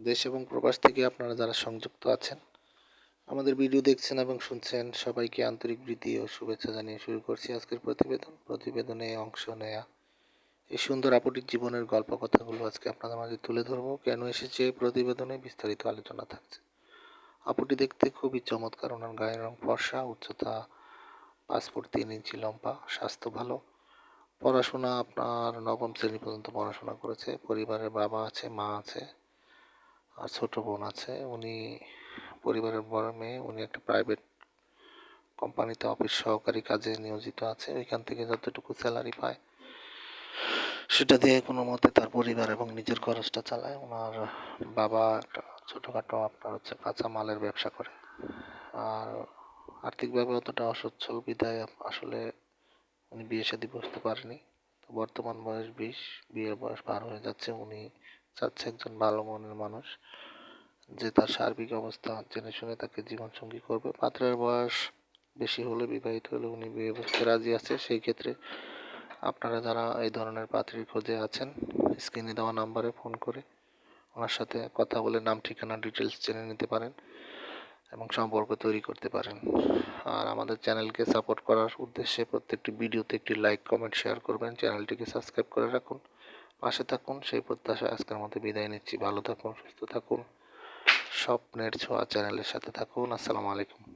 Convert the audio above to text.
দেশ এবং প্রবাস থেকে আপনারা যারা সংযুক্ত আছেন, আমাদের ভিডিও দেখছেন এবং শুনছেন, সবাইকে আন্তরিক বৃদ্ধি ও শুভেচ্ছা জানিয়ে শুরু করছি আজকের প্রতিবেদন। প্রতিবেদনে অংশ নেয়া এই সুন্দর আপুটির জীবনের গল্প কথাগুলো আজকে আপনাদের মাঝে তুলে ধরবো। কেন এসেছে প্রতিবেদনে বিস্তারিত আলোচনা থাকছে। আপুটি দেখতে খুবই চমৎকার, ওনার গায়ের রং ফর্সা, উচ্চতা পাসপোর্ট তিন ইঞ্চি লম্বা, স্বাস্থ্য ভালো। পড়াশোনা আপনার নবম শ্রেণি পর্যন্ত পড়াশোনা করেছে, পরিবারের বাবা আছে, মা আছে। আর ছোট বোন আছে, উনি পরিবারের বড় মেয়ে, উনি একটা প্রাইভেট কোম্পানিতে অফিস সহকারী কাজে নিয়োজিত আছে, ওইখান থেকে যতটুকু স্যালারি পায়, সেটা দিয়ে কোনো মতে তার পরিবার এবং নিজের খরচটা চালায়। ওনার বাবা একটা ছোটোখাটো আপনার হচ্ছে কাঁচা মালের ব্যবসা করে। আর আর্থিকভাবে অতটা অসচ্ছল বিদায় আসলে উনি বিয়ে শাদি বসতে পারেনি। তো বর্তমান বয়স বিশ, বিয়ের বয়স পার হয়ে যাচ্ছে, উনি চাচ্ছে একজন ভালো মনের মানুষ, যে তার সার্বিক অবস্থা জেনে শুনে তাকে জীবনসঙ্গী করবে। পাত্রের বয়স বেশি হলে বিবাহিত হলে উনি বিয়ে বসতে রাজি আছে। সেই ক্ষেত্রে আপনারা যারা এই ধরনের পাত্রীর খোঁজে আছেন স্ক্রিনে দেওয়া নাম্বারে ফোন করে ওনার সাথে কথা বলে নাম, ঠিকানা ডিটেলস জেনে নিতে পারেন এবং সম্পর্ক তৈরি করতে পারেন। আর আমাদের চ্যানেলকে সাপোর্ট করার উদ্দেশ্যে প্রত্যেকটি ভিডিওতে একটি লাইক কমেন্ট শেয়ার করবেন। চ্যানেলটিকে সাবস্ক্রাইব করে রাখুন। পাশে থাকুন, সেই প্রত্যাশা আজকের মতো বিদায় নিচ্ছি। ভালো থাকুন, সুস্থ থাকুন। স্বপ্নের ছোঁয়া চ্যানেলের সাথে থাকুন। আসসালামু আলাইকুম।